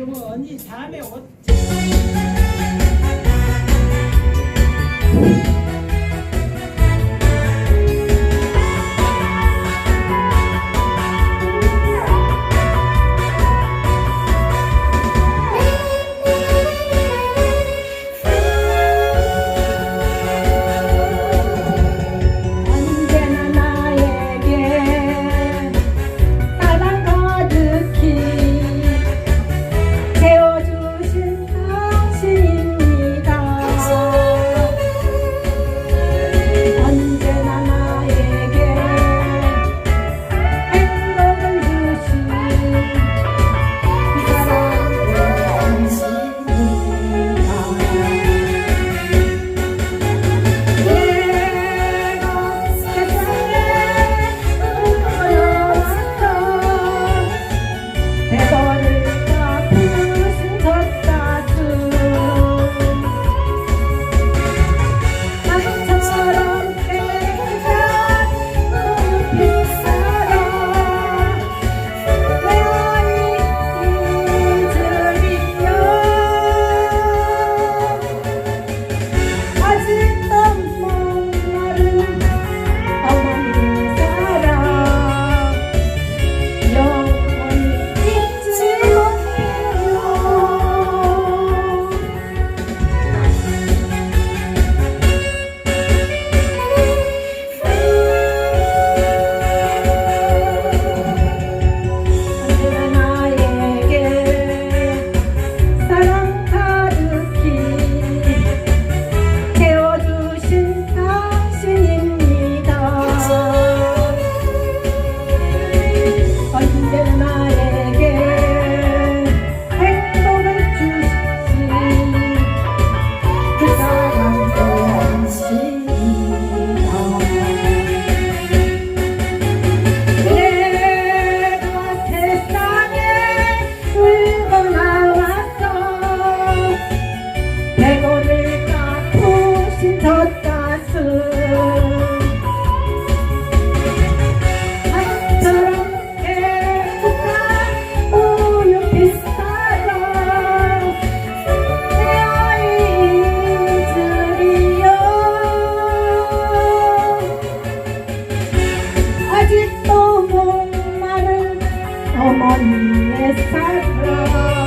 그러면 언니 다음에 옷. come on, let's start.